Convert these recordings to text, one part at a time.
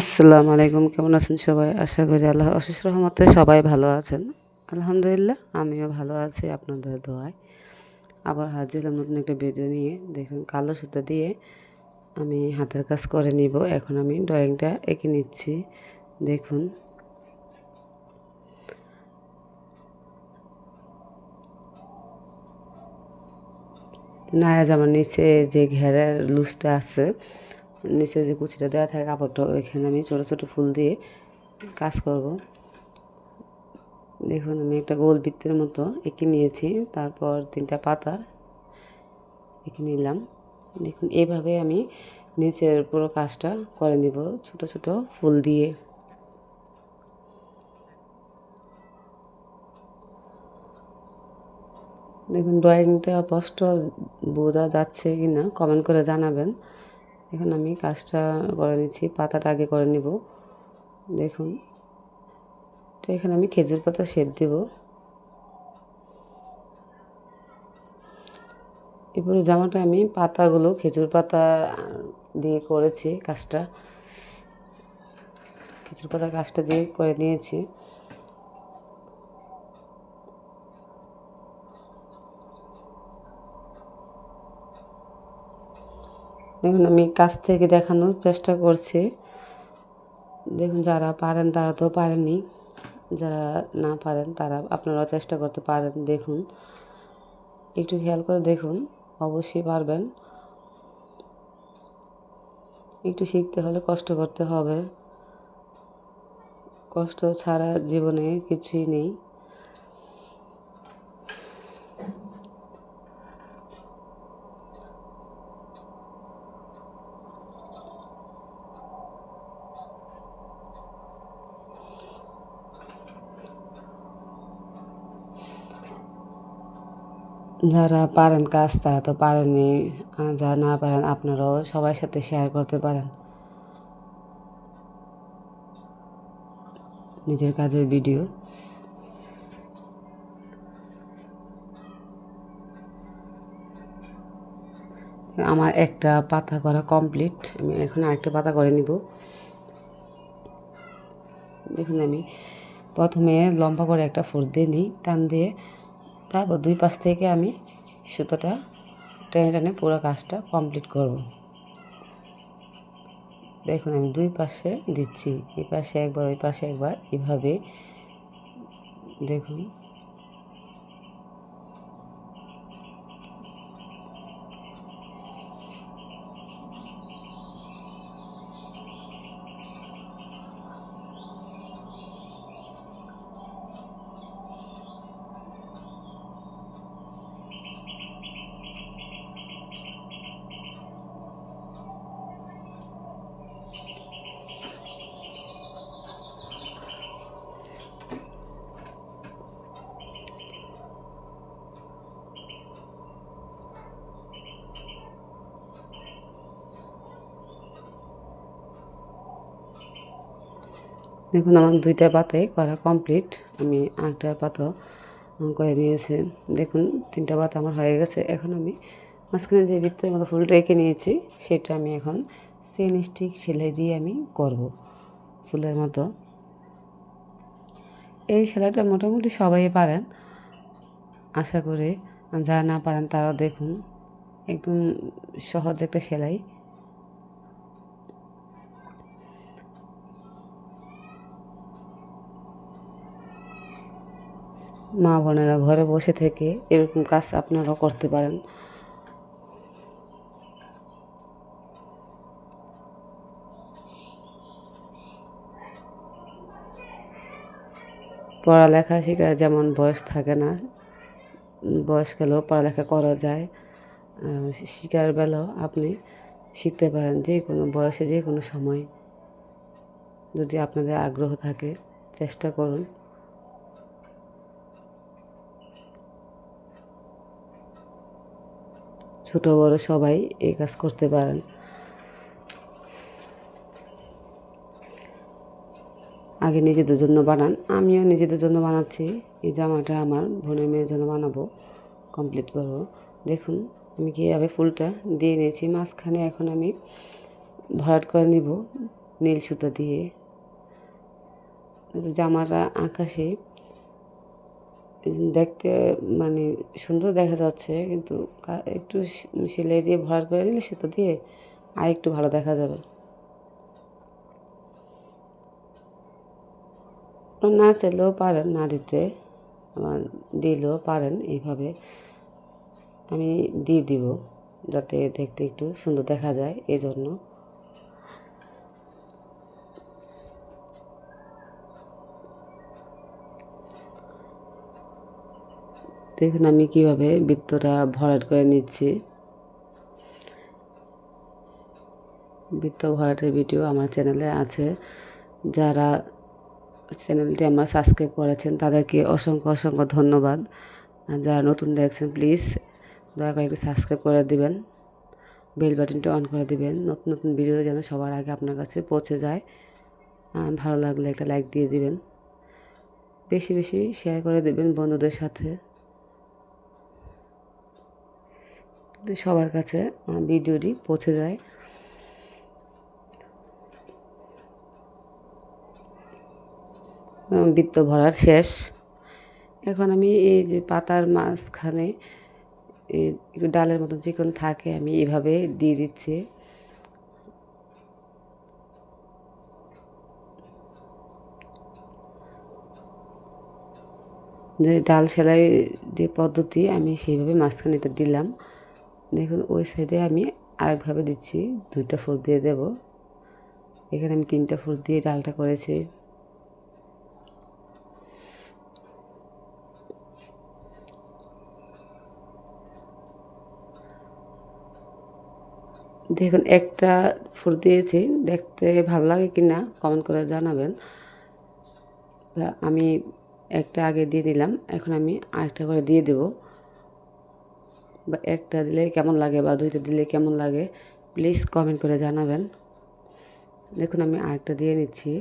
আসসালামু আলাইকুম, কেমন আছেন সবাই? আশা করি আল্লাহর অশেষ রহমতে সবাই ভালো আছেন। আলহামদুলিল্লাহ, আমিও ভালো আছি আপনাদের দোয়ায়। আবার হাজির হলাম নতুন একটা ভিডিও নিয়ে। দেখুন, কালো সুতা দিয়ে আমি হাতের কাজ করে নিব। এখন আমি ড্রয়িংটা এঁকে নিচ্ছি। দেখুন। নায়া জামার নিচে যে ঘেরের লুজটা আছে নিচে যে কুচিটা দেওয়া থাকে কাপড়টা, ওইখানে আমি ছোটো ছোটো ফুল দিয়ে কাজ করব। দেখুন, আমি একটা গোল বৃত্তের মতো এঁকে নিয়েছি, তারপর তিনটা পাতা এঁকে নিলাম। দেখুন এইভাবে আমি নিচের পুরো কাজটা করে নিব ছোট ছোট ফুল দিয়ে। দেখুন, ড্রয়িংটা স্পষ্ট বোঝা যাচ্ছে কি না কমেন্ট করে জানাবেন। এখন আমি কাজটা করে নিচ্ছি, পাতাটা আগে করে নিব। দেখুন, তো এখানে আমি খেজুর পাতা শেপ দেব। এরপরে জামাটা আমি পাতাগুলো, খেজুর পাতা দিয়ে করেছি কাজটা। খেজুর পাতা কাজটা দিয়ে করে নিয়েছি। দেখুন আমি কাছ থেকে দেখানোর চেষ্টা করছি। দেখুন, যারা পারেন তারা তো পারেনি। যারা না পারেন তারা আপনারাও চেষ্টা করতে পারেন, দেখুন। একটু খেয়াল করে দেখুন, অবশ্যই পারবেন। একটু শিখতে হলে কষ্ট করতে হবে। কষ্ট ছাড়া জীবনে কিছুই নেই। যারা পারেন কাজ, তারা তো পারেনি যারা না পারেন, আপনারাও সবার সাথে শেয়ার করতে পারেন। নিজের কাজের ভিডিও আমার একটা পাতা করা কমপ্লিট আমি এখন আরেকটা পাতা করে নিব। দেখুন আমি প্রথমে লম্বা করে একটা ফুট দিয়ে নিই। টান দিয়ে তারপর দুই পাশ থেকে আমি সুতোটা টেনে টেনে পুরো কাজটা কমপ্লিট করব। দেখুন আমি দুই পাশে দিচ্ছি, এ পাশে একবার, ওই পাশে একবার, এভাবে। দেখুন। দেখুন, আমার দুইটা পাতাই করা কমপ্লিট আমি আরেকটা পাতা করে নিয়েছি দেখুন, তিনটা পাতা আমার হয়ে গেছে। এখন আমি মাঝখানে যে বৃত্তের মতো ফুলটা এঁকে নিয়েছি, সেটা আমি এখন সেন স্টিক সেলাই দিয়ে আমি করব ফুলের মতো। এই সেলাইটা মোটামুটি সবাই পারেন। আশা করে যারা না পারেন, তারাও দেখুন। একদম সহজ একটা সেলাই। মা বোনেরা ঘরে বসে থেকে এরকম কাজ আপনারাও করতে পারেন। পড়ালেখা শেখার যেমন বয়স থাকে না, বয়স গেলেও পড়ালেখা করা যায় শিকার বেলাও আপনি শিখতে পারেন যে কোনো বয়সে যে কোনো সময়। যদি আপনাদের আগ্রহ থাকে, চেষ্টা করুন। ছোট, বড় সবাই এই কাজ করতে পারেন। আগে নিজেদের জন্য বানান, আমিও নিজেদের জন্য বানাচ্ছি। এই জামাটা আমার বোনের মেয়ের জন্য বানাবো কমপ্লিট করব। দেখুন, আমি কীভাবে ফুলটা দিয়ে নিয়েছি। মাঝখানে এখন আমি ভরাট করে নিব, নীল সুতা দিয়ে। জামাটা আকাশে দেখতে মানে সুন্দর দেখা যাচ্ছে, কিন্তু একটু সেলাই দিয়ে ভরাট করে নিলে সুতো দিয়ে আর একটু ভালো দেখা যাবে। না চাইলেও পারেন, না দিতে আমার দিলেও পারেন এইভাবে। আমি দিয়ে দিব, যাতে দেখতে একটু সুন্দর দেখা যায় এই জন্য দেখুন আমি কীভাবে বৃত্তটা ভরাট করে নিচ্ছি। বৃত্ত ভরাটের ভিডিও আমার চ্যানেলে আছে। যারা চ্যানেলটি আমার সাবস্ক্রাইব করেছেন, তাদেরকে অসংখ্য অসংখ্য ধন্যবাদ। যারা নতুন দেখছেন, প্লিজ দয়া করে একটু সাবস্ক্রাইব করে দিবেন, বেল বাটনটা অন করে দিবেন। নতুন নতুন ভিডিও যেন সবার আগে আপনার কাছে পৌঁছে যায়। ভালো লাগলে একটা লাইক দিয়ে দিবেন। বেশি বেশি শেয়ার করে দেবেন বন্ধুদের সাথে যাতে সবার কাছে ভিডিওটি পৌঁছে যায়। বৃত্ত ভরার শেষ। এখন আমি এই যে পাতার মাঝখানে একটু ডালের মতন চিকন থাকে, আমি এভাবে দিয়ে দিচ্ছি। যে ডাল সেলাই যে পদ্ধতি, আমি সেইভাবে মাঝখানেটা দিলাম। দেখুন, ওই সাইডে আমি আরেকভাবে দিচ্ছি। দুইটা ফুল দিয়ে দেব। এখানে আমি তিনটা ফুল দিয়ে ডালটা করেছি। দেখুন, একটা ফুল দিয়েছি। দেখতে ভালো লাগে কি না কমেন্ট করে জানাবেন। আমি একটা আগে দিয়ে দিলাম। এখন আমি আরেকটা করে দিয়ে দেব। বা একটা দিলে কেমন লাগে বা দুইটা দিলে কেমন লাগে প্লিজ কমেন্ট করে জানাবেন। দেখুন, আমি আরেকটা দিয়ে নিচ্ছি।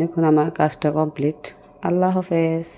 দেখুন, আমার কাজটা কমপ্লিট আল্লাহ হাফেজ।